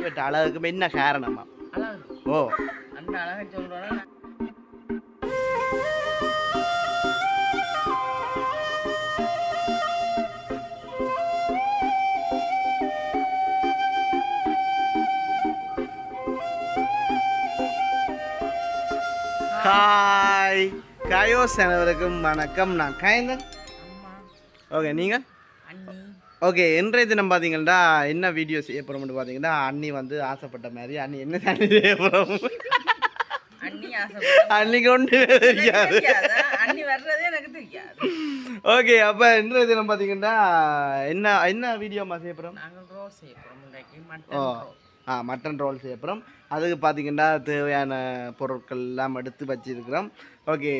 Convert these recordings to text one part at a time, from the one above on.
பெற்ற அழகுக்கு என்ன காரணமா அழகு ஓ அந்த அழகை சொல்றோன்னா ஹாய் காயோஸ் அனைவருக்கும் வணக்கம் நான் காயந்தன் அம்மா ஓகே நீங்கள் அண்ணி ஓகே இன்றைய தினம் பார்த்தீங்கன்னா என்ன வீடியோ செய்ய போகிறோம்னு பார்த்தீங்கன்னா அண்ணி வந்து ஆசைப்பட்ட மாதிரி அண்ணி என்ன தானே செய்ய போகிறோம் அண்ணி அன்னைக்கு ஒன்று தெரியாது. தெரியாதா? அண்ணி வர்றதே எனக்கு தெரியாது. ஓகே அப்போ இன்றைய தினம் பார்த்தீங்கன்னா என்ன என்ன வீடியோமா செய்ய போகிறோம் நாங்கள் ரோஸ் செய்யப்போம் இன்றைக்கு ஓ. மட்டன் ஆ மட்டன் ரோல் செய்ய போகிறோம் அதுக்கு பார்த்தீங்கன்னா தேவையான பொருட்கள் எல்லாம் எடுத்து வச்சிருக்கிறோம். ஓகே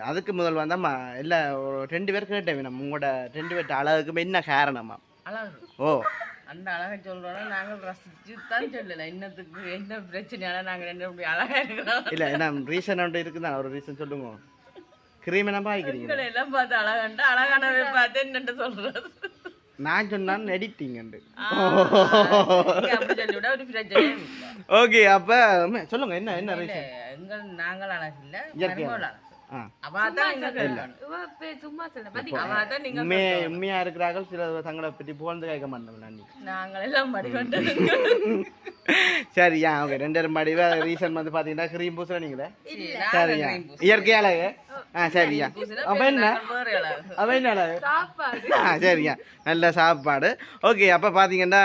அதுக்கு முதல் வந்தால் ம இல்லை ஒரு ரெண்டு பேர் கேட்டேன் நம்ம உங்களோட ரெண்டு பேர்ட்ட அழகுக்கு என்ன காரணமா? அழகு. ஓ. அந்த அழகை சொல்றோன்னா நாங்கள் ரசிச்சு தான் சொல்லல. என்னத்துக்கு என்ன பிரச்சனையால நாங்கள் ரெண்டு இப்படி அழகா இருக்கிறோம். இல்லை என்ன ரீசன் ஒன்று இருக்குதா? ஒரு ரீசன் சொல்லுங்க. க்ரீம் என்ன பாய்க்கிறீங்க உங்களை எல்லாம் பார்த்து அழகாண்டா அழகானவை பார்த்து என்னட்டு சொல்றது. நான் சொன்னான் எடிட்டிங். ஓகே அப்போ சொல்லுங்க என்ன என்ன ரீசன் எங்கள் நாங்கள் அழகு உண்மையா உண்மையா இருக்கிறார்கள் சில தங்களை பற்றி புகழ்ந்து கேட்க மாட்டோம் நான் நாங்கள் எல்லாம் மடிவண்டு சரி ஏன் ஓகே ரெண்டு பேரும் மடிவா? ரீசன் வந்து பார்த்தீங்கன்னா க்ரீம் பூசுற நீங்களே? சரியா இயற்கை அழகு. ஆ சரியா அப்ப என்ன? அப்ப என்ன அழகு? ஆ சரியா நல்ல சாப்பாடு. ஓகே அப்போ பார்த்தீங்கன்னா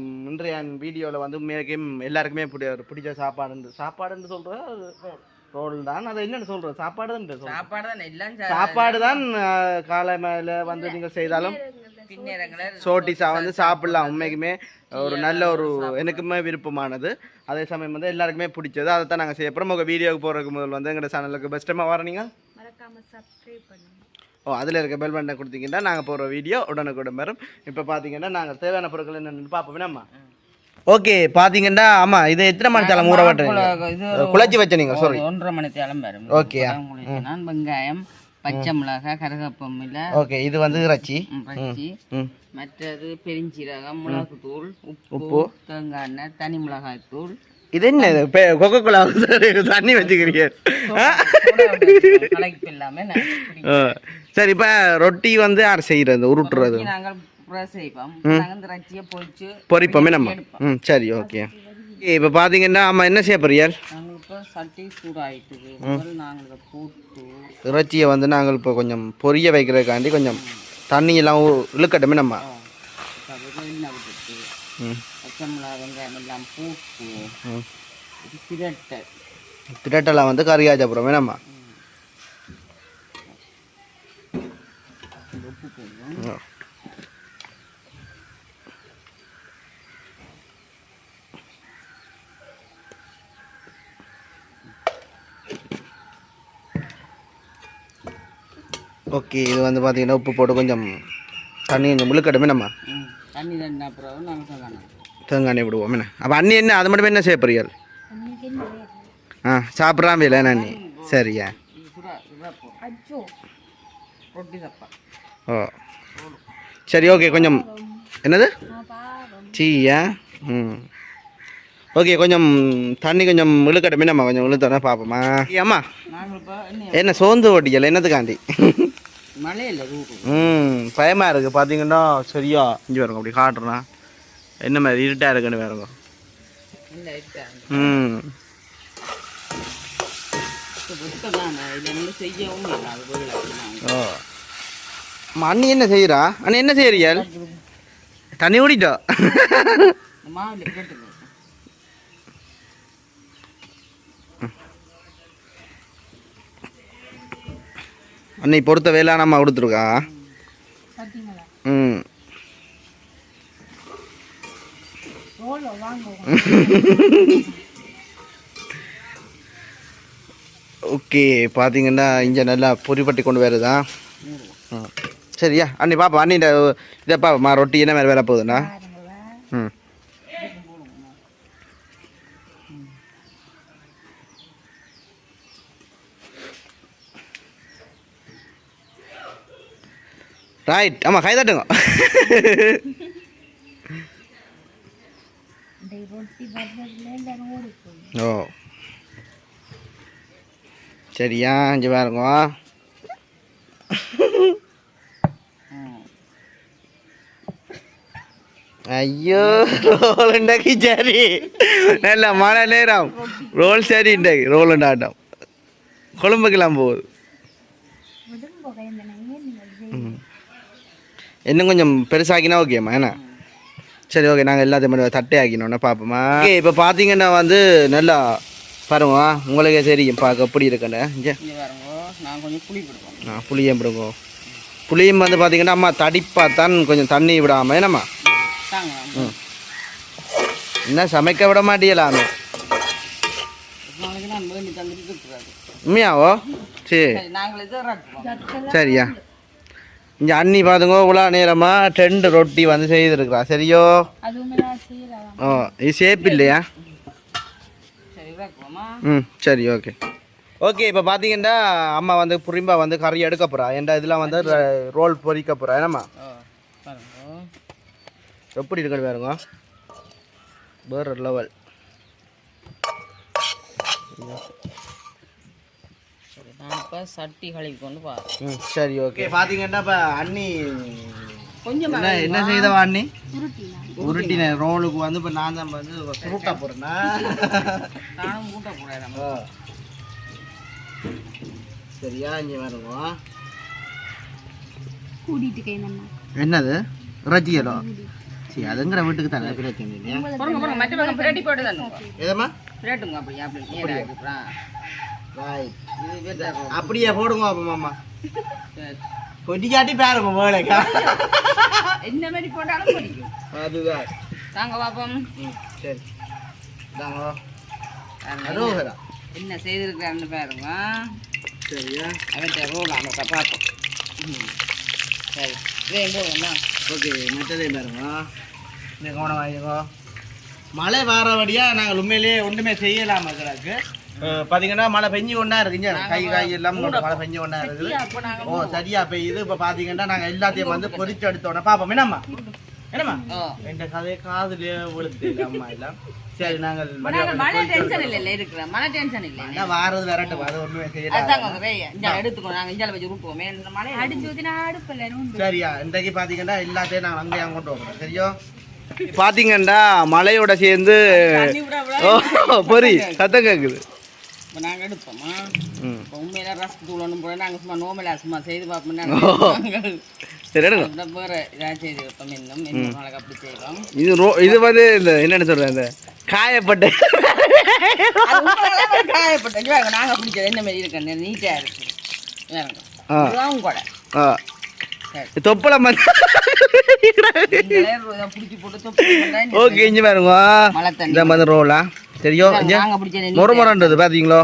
ம், இன்றைய வீடியோவில் வந்து உண்மையாக்கும் எல்லாருக்குமே பிடி பிடிச்ச சாப்பாடு சாப்பாடுன்னு சொல்கிறோம் ரோல் தான். அதை என்னன்னு சொல்கிறோம் சாப்பாடு தான் சாப்பாடு தான் எல்லாம் சாப்பாடு தான் காலை மேலே வந்து நீங்கள் செய்தாலும் பின்னேரங்களை சோட்டிஸா வந்து சாப்பிடலாம். உண்மைக்குமே ஒரு நல்ல ஒரு எனக்குமே விருப்பமானது. அதே சமயம் வந்து எல்லாருக்குமே பிடிச்சது. அதை தான் நாங்கள் செய்ய போகிறோம் உங்கள் வீடியோக்கு போகிறதுக்கு முதல் வந்து எங்களோட சேனலுக்கு பெஸ்ட்டமாக வர நீங்கள் ஓ அதில் இருக்க பெல் பட்டனை கொடுத்தீங்கன்னா நாங்கள் போகிற வீடியோ உடனுக்குடன் வரும். இப்போ பார்த்தீங்கன்னா நாங்கள் தேவையான பொருட்கள் என்னென்னு பார்ப்போம் நம்ம. ஓகே பார்த்தீங்கன்னா ஆமாம் இது எத்தனை மணி தேலம் ஊற ஒரு- குழச்சி வச்ச நீங்கள் சாரி ஒன்றரை மணி தேலம் வரும் ஓகே நான் வெங்காயம் பச்சை மிளகாய் கருகப்பம் இல்ல. ஓகே இது வந்து இறைச்சி. மற்றது பெருஞ்சீரகம் மிளகுத்தூள் உப்பு உப்பு. தேங்காய் எண்ணெய் தனி மிளகாய் தூள். இது என்ன கொக்கோ கோலா தண்ணி வச்சுக்கிறீங்க. சரி இப்போ ரொட்டி வந்து யார் செய்கிறது உருட்டுறது? பொரிப்போமே நம்ம. ம் சரி ஓகே. இப்போ பார்த்தீங்கன்னா ஆமாம் என்ன செய்ய போட்டு இறைச்சியை வந்து நாங்கள் இப்போ கொஞ்சம் பொரிய வைக்கிறதுக்காண்டி கொஞ்சம் தண்ணியெல்லாம் இழுக்கட்டுமே நம்ம. திரட்டெல்லாம் வந்து போகிறோமே நம்ம. உப்பு ஓகே இது வந்து பார்த்தீங்கன்னா உப்பு போட்டு கொஞ்சம் தண்ணி கொஞ்சம் முழுக்கட்டுமே நம்ம தண்ணி தண்ணி அப்புறம் தேங்காய் எண்ணெய். விடுவோம் என்ன? அப்போ அண்ணி என்ன அது மட்டும் என்ன செய்ய போறீர்கள் ஆ சாப்பிட்றான் வேலை என்ன அண்ணி? சரியா. ஓ. சரி ஓகே கொஞ்சம் என்னது? சீயா ம். ஓகே கொஞ்சம் தண்ணி கொஞ்சம் இழுக்கட்டுமே நம்ம கொஞ்சம் இழுத்தோன்னா பார்ப்போமா ஏம்மா என்ன? என்ன சோர்ந்து ஓட்டிக்கல என்னத்துக்காண்டி? ம் பயமாக இருக்குது பார்த்தீங்கன்னா சரியா இங்கே வருங்க அப்படி காட்டுறேன். என்ன மாதிரி இருட்டாக இருக்குன்னு வேறுங்க ம். அண்ணி என்ன செய்கிறா அண்ணி என்ன செய்கிறீர்கள் தண்ணி ஓடிட்டோ அன்னை பொறுத்த வேலை நம்ம கொடுத்துருக்கா? ம். ஓகே பார்த்தீங்கன்னா இங்கே நல்லா பொறிப்பட்டி கொண்டு வருதா சரியா? அண்ணி பாப்பா அண்ணி இந்த இதை பாப்பாம்மா ரொட்டி என்ன மாதிரி வேலை போகுதுண்ணா? ம். ரைட் ஆமாம் கை தட்டுங்க. ஓ. சரியா இங்கே பாருங்க. ஐயோ ரோல் ഉണ്ടാക്കി சரி. நல்ல மழை நேரம். ரோல் சரி ഉണ്ടാക്കി ரோல் ഉണ്ടാട്ടം கொழும்புக்கெல்லாம் போகுது. இன்னும் கொஞ்சம் பெருசாக்கினா ஓகேம்மா என்ன சரி ஓகே நாங்கள் எல்லாத்தையும் மட்டும் தட்டை ஆக்கினோன்னா பார்ப்போமா ஓகே இப்போ பார்த்தீங்கன்னா வந்து நல்லா பாருங்க உங்களுக்கே தெரியும் பார்க்க எப்படி இருக்குன்னு இங்கே இங்கே பாருங்க நான் கொஞ்சம் புளி கொடுப்போம் ஆ புளியும் விடுங்க புளியும் வந்து பார்த்தீங்கன்னா அம்மா தடிப்பாக தான் கொஞ்சம் தண்ணி விடாமல் என்னம்மா ம் என்ன சமைக்க விட இருக்கிறாரு உண்மையாவோ சரி சரியா இங்கே அண்ணி பார்த்துங்க இவ்வளோ நேரமாக ரெண்டு ரொட்டி வந்து செய்திருக்கிறா. சரியோ? ஓ இது சேப் இல்லையா? ம் சரி ஓகே ஓகே இப்போ பார்த்தீங்கன்னா அம்மா வந்து புரிம்பா வந்து கறி எடுக்க போகிறா ஏன்டா இதெல்லாம் வந்து ரோல் பொரிக்க போகிறா என்னம்மா? எப்படி இருக்குன்னு பாருங்க. வேற லெவல் நான் இப்போ சட்டி கழுவி கொண்டு பாரு ம் சரி ஓகே. பார்த்தீங்கன்னா இப்போ அண்ணி கொஞ்சம் என்ன என்ன செய்தவா அண்ணி? உருட்டின. ரோலுக்கு வந்து இப்போ நான் தான் வந்து சுருட்டா போகிறேன்னா நானும் மூட்டை போடுறேன் ஓ. சரியா இங்கே வருங்க என்னது? இறைச்சியலோ சரி அதுங்கிற வீட்டுக்கு தானே பிரச்சனை இல்லையா? பாருங்க பாருங்க மற்ற பக்கம் பிரட்டி போட்டு தானுங்க ஏதம்மா பிரட்டுங்க அப்படி அப்படி. இது அப்படியே போடுங்க அப்போ மாமா. கொட்டிக்காட்டி பாருங்க மேலேக்கா என்ன மாதிரி போட்டாலும் பிடிக்கும். அதுதான். தாங்க பாப்போம். ம் சரி. தாங்க. அரோகரா. என்ன செய்திருக்கிறான்னு பாருங்க. சரியா? ரோல் அமைக்க பார்ப்போம். ம். சரி. இதையும் போடுங்கண்ணா ஓகே மற்றதே பாருங்க. இந்த கவனம் வாங்கிக்கோ. மழை வாரபடியாக நாங்கள் உண்மையிலேயே ஒன்றுமே செய்யலாம இருக்கிறாக்கு பார்த்தீங்கன்னா மழை பெஞ்சு கொண்டா இருக்குங்க கை காய் எல்லாம் மழை பெஞ்சு கொண்டா இருக்குது. ஓ சரியா பெய்யுது இப்போ பார்த்தீங்கன்னா நாங்கள் எல்லாத்தையும் வந்து பொரிச்சு எடுத்தோன்னே பார்ப்போம் என்னம்மா? என்னம்மா? எந்த கதை காதுலயே விழுத்து அம்மா எல்லாம். சரி நாங்கள் மழை டென்ஷன் இல்லை இல்லை இருக்கிற மழை டென்ஷன் இல்லை வாரது வரட்டும் அது செய்யலாம் எடுத்துக்கோ இஞ்சால வச்சு மழை அடிச்சு சரியா இன்றைக்கு பார்த்தீங்கன்னா எல்லாத்தையும் நாங்கள் அங்கேயே கொண்டு வரோம். சரியோ? பார்த்தீங்கன்னா மழையோட சேர்ந்து பொறி சத்தம் கேட்குது இப்போ நாங்கள் எடுப்போமா இப்போ உண்மையில ரசம் தூள் ஒன்றும் போட நாங்கள் சும்மா நோமலா சும்மா செய்து பார்ப்போம். நாங்கள் வேற ஏதாவது செய்து வைப்போம் இன்னும் இன்னும் நாளைக்கு அப்படி செய்வோம். இது ரோ இது வந்து இந்த என்னன்னு சொல்கிறேன் இந்த காயப்பட்ட காயப்பட்ட. இங்க பாருங்க, நாங்க பிடிச்சது என்ன மாதிரி இருக்கு? நீட்டா இருக்கு. இதுதான் கூட ஆ. சரி. தொப்பளம் வந்து நீங்களே இதை பிடிச்சி போட்டு தொப்பி போட்டா இந்த ஓகே இஞ்சி பாருங்க. இந்த மாதிரி ரோலா தெரியும். மொர மொரன்றது பார்த்தீங்களோ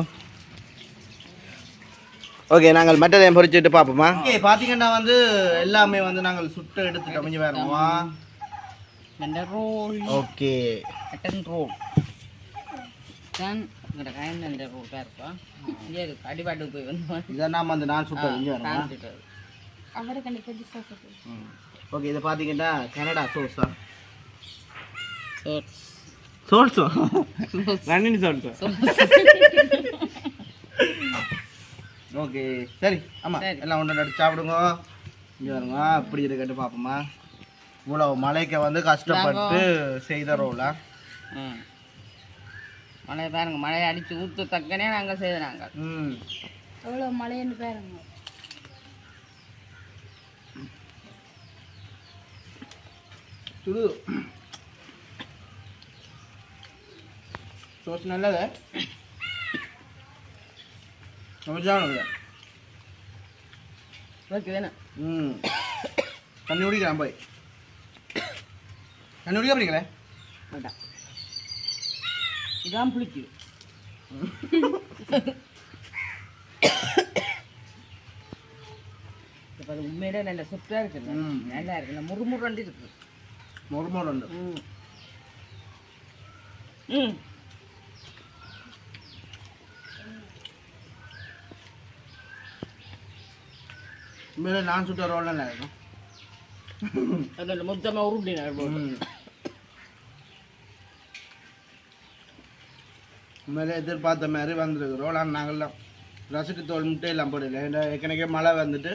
ஓகே நாங்கள் மற்றதையும் பொறிச்சுட்டு பார்ப்போமா? ஓகே பார்த்தீங்கன்னா வந்து எல்லாமே வந்து நாங்கள் சுட்டு இங்கே பாருங்கம்மா இந்த ரோல் ஓகே. மட்டன் ரோல் தான் இந்த தான் இருக்கா? இங்கே அடிபாட்டுக்கு போய் வந்து இதான் நாம அந்த நான் பாருங்க காமிச்சிட்டு ஓகே இதை பார்த்தீங்கன்னா கனடா சோஸா சோறு சோல்ஸோ ரன்னின் சோல்ஸோ ஓகே சரி ஆமாம். எல்லாம் ஒன்று எடுத்து சாப்பிடுங்க இங்கே வருங்க அப்படி இருக்கட்டு பார்ப்போமா இவ்வளோ மலைக்கு வந்து கஷ்டப்பட்டு செய்த ரோலா ம் மழை பாருங்க மழையை அடிச்சு ஊற்று தக்கனே நாங்கள் செய்த நாங்கள் ம் எவ்வளோ மழைன்னு பாருங்க சுடு ஓகே வேணும். ம். தண்ணி குடிக்கலாம் போய். தண்ணி குடிக்க அப்படிங்களே வேண்டாம் இதான் புளிக்குது இப்போ அது உண்மையிலே நல்ல சுட்டாக இருக்குங்க ம். நல்லா இருக்குல்ல? முறுமுறுண்டு இருக்கு. மொறுமொறு உண்டு ம். ம். சுட்ட ரோல் நல்லா இருக்கும் அதில் மொத்தமாக உருட்டினார் போட்டு ம் உண்மையிலே எதிர்பார்த்த மாதிரி வந்திருக்கிறோம் ஆனால் நாங்கள்லாம் ரசுக்கு தோல் முட்டை எல்லாம் போடல ஏன்னா ஏற்கனவே மழை வந்துட்டு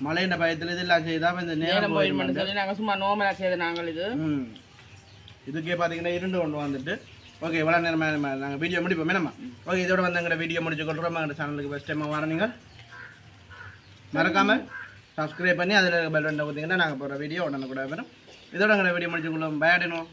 மழையின் பயத்தில் இதெல்லாம் செய்தால் இந்த நேரம் போயிடும் சொல்லி நாங்க சும்மா நோமலா செய்த நாங்கள் இது ம் இதுக்கே பார்த்தீங்கன்னா இருண்டு கொண்டு வந்துட்டு ஓகே இவ்வளோ நேரம் நாங்கள் வீடியோ முடிப்போம் என்னம்மா ஓகே இதோட வந்து எங்களோட வீடியோ முடிச்சு கொள்கிறோம் எங்கள் சேனலுக்கு ஃபஸ்ட் டைம் வர நீங்கள் மறக்காமல் சப்ஸ்கிரைப் பண்ணி அதில் பெல் பட்டன் கொடுத்தீங்கன்னா நாங்கள் போகிற வீடியோ உடனே கூட வரும். இதோட எங்களோட வீடியோ முடிச்சு கொள்ளும் பயடணும்